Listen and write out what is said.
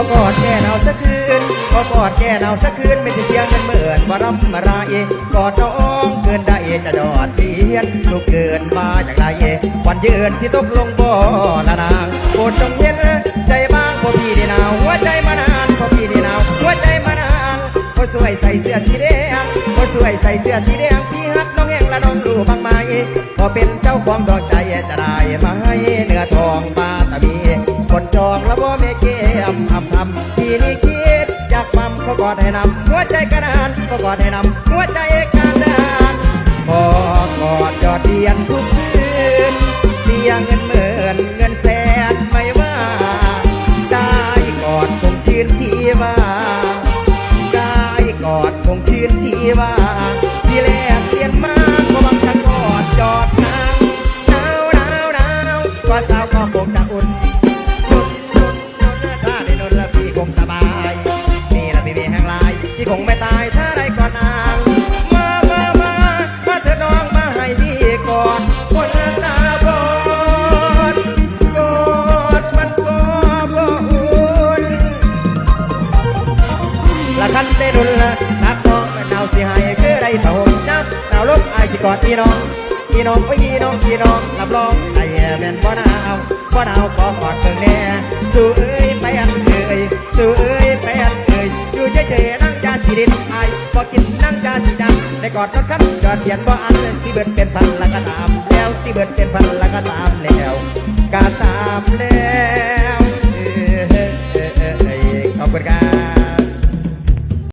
อกอดแก่หนาวสักคืนขอกอดแก่หนาวสักคืนไม่ได้เสียงเงินเหมือนว่ารำมาไรกอดน้องเกินได้จะดอดเพียนลูกเกินมาจากไรวันยืนสิตกลงบ่อละนางโปรดจงเย็นใจบ้างพอพี่นี่หนาวหัวใจมานานพอพี่นี่หนาวหัวใจมานานคนสวยใส่เสื้อสีแดงคนสวยใส่เสื้อสีแดงพี่ฮักน้องแห้งละน้องดูบางไหมพอเป็นเจ้าของดวงใจจะได้ไหมเนื้อทองปาตะมีคนจองแล้วบ่ไม่เกมทำทำทีนี้คิดอยากมั่มก็กอดให้นำหัวใจกระดานก็กอดให้นำหัวใจการดานพอกอดยอดเดียนทุกคืนเสียเงินหมื่นเงินแสนไม่ว่า ได้กอดคงชื่นชีวาได้กอดคงชื่นชีวา ละคันได้ดุลละนักน้องหนาวสิหายคือได้ผ้าห่มจับหนาวลบไอสิกอดพี่น้องพี่น้องไปพี่น้องพี่น้องรับรองไอ้แม่นบ่หนาวบ่หนาวขอกอดเพิ่งแน่สู่เอ้ยแฟนเอ้ยสู่เอ้ยแฟนเอ้ยอยู่เฉยๆนั่งจาสีดินไอ้บ่กินนั่งจาสีดำได้กอดรถคันจอดเทียนบ่อันสิเบิดเป็นพันละก็ตามแล้วสิเบิดเป็นพันละก็ตาม